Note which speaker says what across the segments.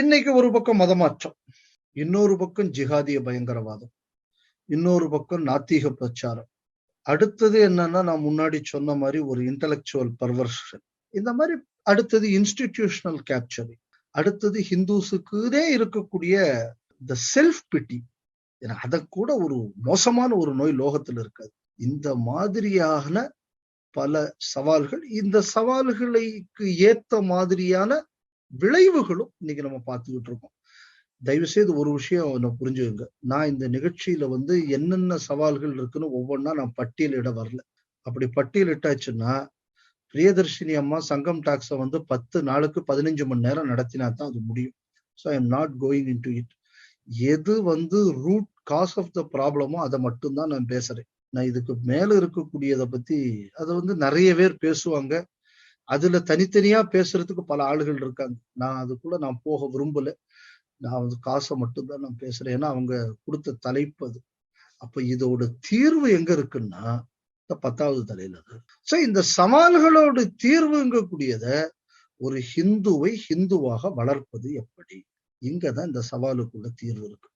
Speaker 1: இன்னைக்கு ஒரு பக்கம் மதமாற்றம் இன்னொரு பக்கம் ஜிஹாதிய பயங்கரவாதம் இன்னொரு பக்கம் நாத்திக பிரச்சாரம். அடுத்தது என்னன்னா நான் முன்னாடி சொன்ன மாதிரி ஒரு இன்டலெக்சுவல் பர்வர்ஷன் இந்த மாதிரி அடுத்தது இன்ஸ்டிடியூஷனல் கேப்சரிங் அடுத்தது ஹிந்துஸுக்குதே இருக்கக்கூடிய த செல்ஃப் பிட்டி அதை கூட ஒரு மோசமான ஒரு நோய் லோகத்துல இருக்காது. இந்த மாதிரியான பல சவால்கள் இந்த சவால்களுக்கு ஏத்த மாதிரியான விளைவுகளும் இன்னைக்கு நம்ம பார்த்துக்கிட்டு இருக்கோம். தயவு செய்து ஒரு விஷயம் என்ன புரிஞ்சுக்கோங்க. நான் இந்த நிகழ்ச்சியில வந்து என்னென்ன சவால்கள் இருக்குன்னு ஒவ்வொன்றா நான் பட்டியலிட வரல. அப்படி பட்டியலிட்டாச்சுன்னா பிரியதர்ஷினி அம்மா சங்கம் டாக்ஸை வந்து பத்து நாளுக்கு பதினஞ்சு மணி நேரம் நடத்தினா தான் அது முடியும். So I am not going into it எது வந்து ரூட் காஸ் ஆஃப் த ப்ராப்ளமோ அதை மட்டும்தான் நான் பேசுறேன். நான் இதுக்கு மேல இருக்கக்கூடியதை பத்தி அதை வந்து நிறைய பேர் பேசுவாங்க. அதுல தனித்தனியா பேசுறதுக்கு பல ஆளுகள் இருக்காங்க. நான் அதுக்குள்ள நான் போக விரும்பல. நான் வந்து காசை மட்டும்தான் நான் பேசுறேன். ஏன்னா அவங்க கொடுத்த தலைப்பு அது. அப்ப இதோட தீர்வு எங்க இருக்குன்னா இந்த பத்தாவது தலையில சோ இந்த சவால்களோட தீர்வுங்கக்கூடியத ஒரு ஹிந்துவை ஹிந்துவாக வளர்ப்பது எப்படி? இங்கதான் இந்த சவாலுக்குள்ள தீர்வு இருக்கு.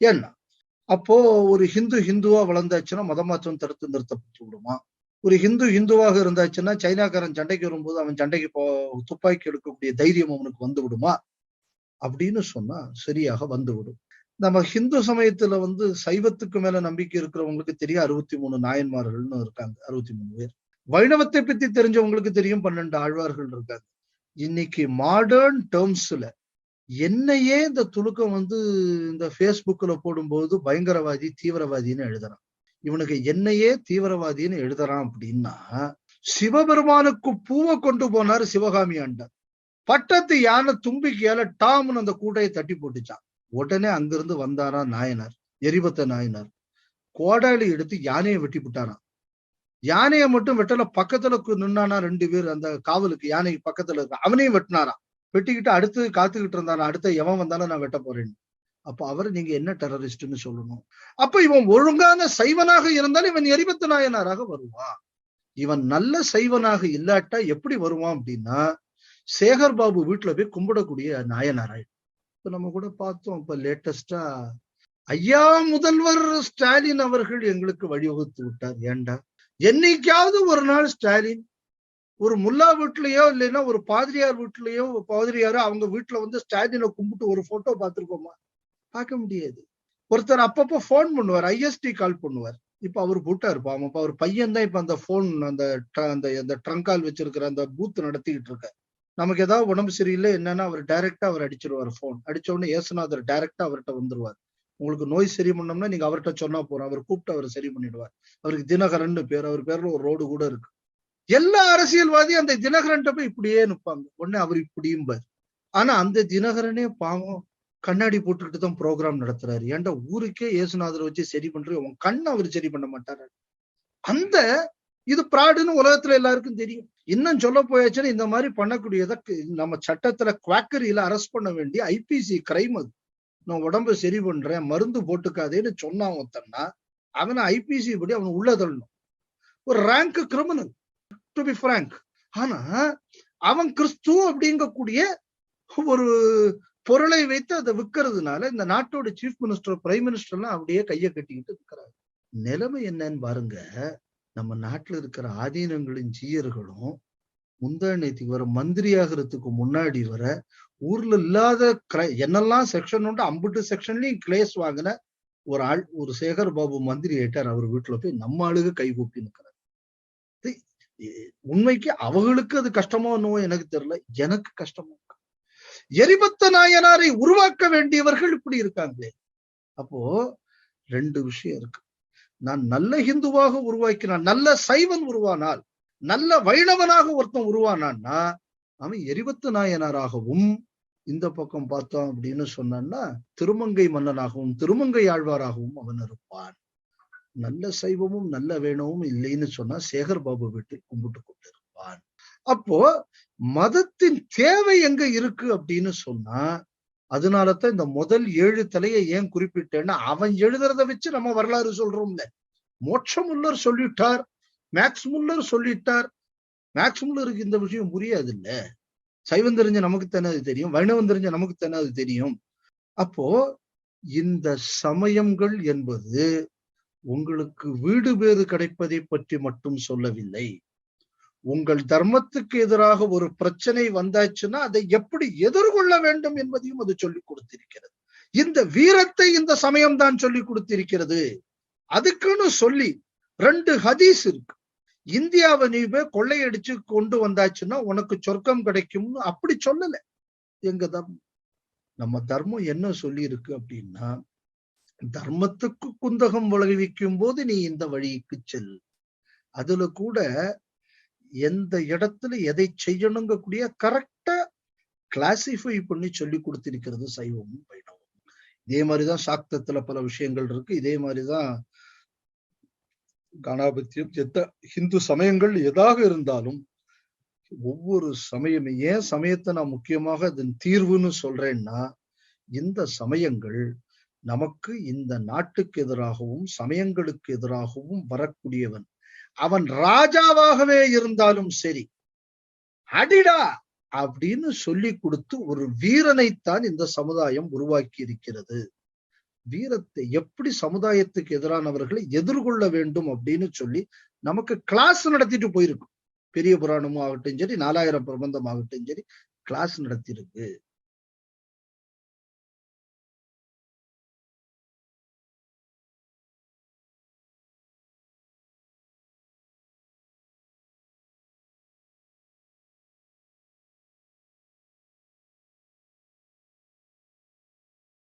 Speaker 1: ஏன்னா அப்போ ஒரு ஹிந்து ஹிந்துவா வளர்ந்தாச்சுன்னா மதமாற்றம் தடுத்து நிறுத்தப்பட்டு விடுமா? ஒரு ஹிந்து ஹிந்துவாக இருந்தாச்சுன்னா சைனாக்காரன் சண்டைக்கு வரும்போது அவன் சண்டைக்கு போ துப்பாக்கி எடுக்கக்கூடிய தைரியம் அவனுக்கு வந்து விடுமா அப்படின்னு சொன்னா சரியாக வந்துவிடும். நம்ம ஹிந்து சமயத்துல வந்து சைவத்துக்கு மேல நம்பிக்கை இருக்கிறவங்களுக்கு தெரியும். அறுபத்தி மூணு நாயன்மார்கள்னு இருக்காங்க. அறுபத்தி மூணு பேர். வைணவத்தை பத்தி தெரிஞ்சவங்களுக்கு தெரியும். பன்னெண்டு ஆழ்வார்கள் இருக்காங்க. இன்னைக்கு மாடர்ன் டேர்ம்ஸ்ல என்னையே இந்த துணுக்கம் வந்து இந்த ஃபேஸ்புக்ல போடும்போது பயங்கரவாதி தீவிரவாதின்னு எழுதுறான். இவனுக்கு என்னையே தீவிரவாதின்னு எழுதுறான் அப்படின்னா சிவபெருமானுக்கு பூவை கொண்டு போனாரு சிவகாமி ஆண்டார் பட்டத்து யானை தும்பிக்கையால டாம்னு அந்த கூட்டையை தட்டி போட்டுச்சான். உடனே அங்கிருந்து வந்தாரா நாயனார் எரிபத்த நாயனார். கோடாளி எடுத்து யானையை வெட்டி விட்டாராம் யானையை மட்டும் வெட்டல பக்கத்துல நின்னானா ரெண்டு பேர் அந்த காவலுக்கு யானைக்கு பக்கத்துல இருக்க அவனையும் வெட்டினாராம். வெட்டிக்கிட்டு அடுத்து காத்துக்கிட்டு இருந்தானா அடுத்த எவன் வந்தாலும் நான் வெட்ட போறேன்னு. அப்ப அவர் நீங்க என்ன டெரரிஸ்ட்னு சொல்லணும்? அப்ப இவன் ஒழுங்கான சைவனாக இருந்தாலும் இவன் எரிபத்து நாயனாராக வருவான். இவன் நல்ல சைவனாக இல்லாட்டா எப்படி வருவான் அப்படின்னா சேகர் பாபு வீட்டுல போய் கும்பிடக்கூடிய நாயனாராய் இப்ப நம்ம கூட பார்த்தோம் இப்ப லேட்டஸ்டா ஐயா முதல்வர் ஸ்டாலின் அவர்கள் எங்களுக்கு வழிவகுத்து விட்டார். ஏண்டா? என்னைக்காவது ஒரு நாள் ஸ்டாலின் ஒரு முல்லா வீட்லயோ இல்லைன்னா ஒரு பாதிரியார் வீட்லயோ பாதிரியாரோ அவங்க வீட்டுல வந்து ஸ்டாலினை கும்பிட்டு ஒரு போட்டோ பார்த்திருக்கோமா? பார்க்க முடியாது. ஒருத்தர் அப்பப்போ ஃபோன் பண்ணுவார் ஐஎஸ்டி கால் பண்ணுவார். இப்ப அவர் பூட்டா பாவம் இப்ப அவர் பையன் தான் இப்ப அந்த போன் அந்த அந்த அந்த ட்ரங்கால் வச்சிருக்கிற அந்த பூத் நடத்திக்கிட்டு இருக்க நமக்கு ஏதாவது உடம்பு சரியில்லை என்னன்னா அவர் டைரக்டா அவர் அடிச்சிருவார் போன் அடிச்ச உடனே ஏசுநாதர் டைரக்டா அவர்கிட்ட வந்துருவார். உங்களுக்கு நோய் சரி பண்ணோம்னா நீங்க அவர்கிட்ட சொன்னா போறோம் அவர் கூப்பிட்டு அவர் சரி பண்ணிடுவார். அவருக்கு தினகரன் பேர். அவர் பேர்ல ஒரு ரோடு கூட இருக்கு. எல்லா அரசியல்வாதியும் அந்த தினகரன் போய் இப்படியே நிற்பாங்க உடனே அவர் இப்படியும்பார். ஆனா அந்த தினகரனே பாவம். கண்ணாடி போட்டுக்கிட்டு தான் ப்ரோக்ராம் நடத்துறாரு. ஏன்டா ஊருக்கே ஏசுநாதர் வச்சு சரி பண்றது உன் கண்ணை அவர் சரி பண்ண மாட்டாரு? அந்த இது பிராடுன்னு உலகத்துல எல்லாருக்கும் தெரியும். இன்னும் சொல்ல போயாச்சுன்னா இந்த மாதிரி பண்ணக்கூடியதை நம்ம சட்டத்துல குவாக்கரியில அரெஸ்ட் பண்ண வேண்டிய ஐபிசி கிரைம் அது. நான் உடம்ப சரி பண்றேன் மருந்து போட்டுக்காதேன்னு சொன்னான் ஒருத்தன்னா அவனை ஐபிசி படி அவன் உள்ள தள்ளணும். ஒரு rank criminal to be frank ஆனா அவன் கிறிஸ்துவ அப்படிங்கக்கூடிய ஒரு பொருளை வைத்து அதை விற்கிறதுனால இந்த நாட்டோட சீஃப் மினிஸ்டர் பிரைம் மினிஸ்டர்லாம் அப்படியே கையை கட்டிக்கிட்டு இருக்கிறாங்க நிலைமை என்னன்னு பாருங்க. நம்ம நாட்டுல இருக்கிற ஆதீனங்களின் ஜீயர்களும் முந்தானத்துக்கு வர மந்திரி ஆகிறதுக்கு முன்னாடி வர ஊர்ல இல்லாத என்னெல்லாம் செக்ஷன் உண்டு அம்புட்டு செக்ஷன்லயும் கிளேஸ் வாங்கின ஒரு ஆள் ஒரு சேகர் பாபு மந்திரி ஆயிட்டார். அவர் வீட்டுல போய் நம்ம ஆளுக கை கூப்பி நிற்கிறார் உண்மைக்கு அவங்களுக்கு அது கஷ்டமோ என்னவோ எனக்கு தெரியல. எனக்கு கஷ்டமா எரிபத்த நாயனாரை உருவாக்க வேண்டியவர்கள் இப்படி இருக்காங்களே. அப்போ ரெண்டு விஷயம் இருக்கு. நான் நல்ல ஹிந்துவாக உருவாக்கினான் நல்ல சைவன் உருவானால் நல்ல வைணவனாக ஒருத்தன் உருவானான்னா அவன் எரிபத்து நாயனாராகவும் இந்த பக்கம் பார்த்தோம் அப்படின்னு சொன்னான்னா திருமங்கை மன்னனாகவும் திருமங்கை ஆழ்வாராகவும் அவன் இருப்பான். நல்ல சைவமும் நல்ல வேணவும் இல்லைன்னு சொன்னா சேகர் பாபு வீட்டில் கும்பிட்டு கொண்டிருக்கும் அப்போ மதத்தின் தேவை எங்க இருக்கு அப்படின்னு சொன்னா அதனாலதான் இந்த முதல் ஏழு தலையை ஏன் குறிப்பிட்டேன்னா அவன் எழுதுறத வச்சு நம்ம வரலாறு சொல்றோம்ல. மோட்ச முல்லர் சொல்லிட்டார் மேக்ஸ் முல்லர் சொல்லிட்டார். மேக்ஸ் முல்லருக்கு இந்த விஷயம் புரியாது இல்ல சைவம் தெரிஞ்ச நமக்கு தானே அது தெரியும் வைணவம் தெரிஞ்ச நமக்கு தானே அது தெரியும். அப்போ இந்த சமயங்கள் என்பது உங்களுக்கு வீடு பேறு கிடைப்பதை பற்றி மட்டும் சொல்லவில்லை. உங்கள் தர்மத்துக்கு எதிராக ஒரு பிரச்சனை வந்தாச்சுன்னா அதை எப்படி எதிர்கொள்ள வேண்டும் என்பதையும் அது சொல்லிக் கொடுத்திருக்கிறது. இந்த வீரத்தை இந்த சமயம் தான் சொல்லி கொடுத்திருக்கிறது. அதுக்குன்னு சொல்லி ரெண்டு ஹதீஸ் இருக்கு. இந்தியாவை நீ போய் கொள்ளையடிச்சு கொண்டு வந்தாச்சுன்னா உனக்கு சொர்க்கம் கிடைக்கும்னு அப்படி சொல்லல. எங்க தர்மம்? நம்ம தர்மம் என்ன சொல்லி இருக்கு அப்படின்னா தர்மத்துக்கு குந்தகம் விளைவிக்கும் போது நீ இந்த வழிக்கு செல். அதுல கூட எந்த இடத்துல எதை செய்யணுங்க கூடிய கரெக்டா கிளாசிஃபை பண்ணி சொல்லி கொடுத்திருக்கிறது சைவமும் வைணவம் இதே மாதிரிதான் சாக்தத்துல பல விஷயங்கள் இருக்கு. இதே மாதிரிதான் கணாபத்தியம் எத்த ஹிந்து சமயங்கள் எதாக இருந்தாலும் ஒவ்வொரு சமயம் ஏன் சமயத்தை நான் முக்கியமாக அதன் தீர்வுன்னு சொல்றேன்னா இந்த சமயங்கள் நமக்கு இந்த நாட்டுக்கு எதிராகவும் சமயங்களுக்கு எதிராகவும் வரக்கூடியவன் அவன் ராஜாவாகவே இருந்தாலும் சரி. அடிடா அப்படின்னு சொல்லி கொடுத்து ஒரு வீரனைத்தான் இந்த சமுதாயம் உருவாக்கி இருக்கிறது வீரத்தை எப்படி சமுதாயத்துக்கு எதிரானவர்களை எதிர்கொள்ள வேண்டும் அப்படின்னு சொல்லி நமக்கு கிளாஸ் நடத்திட்டு போயிருக்கும். பெரிய புராணமும் ஆகட்டும் சரி நாலாயிரம் பிரபந்தம் ஆகட்டும் சரி கிளாஸ் நடத்தியிருக்கு.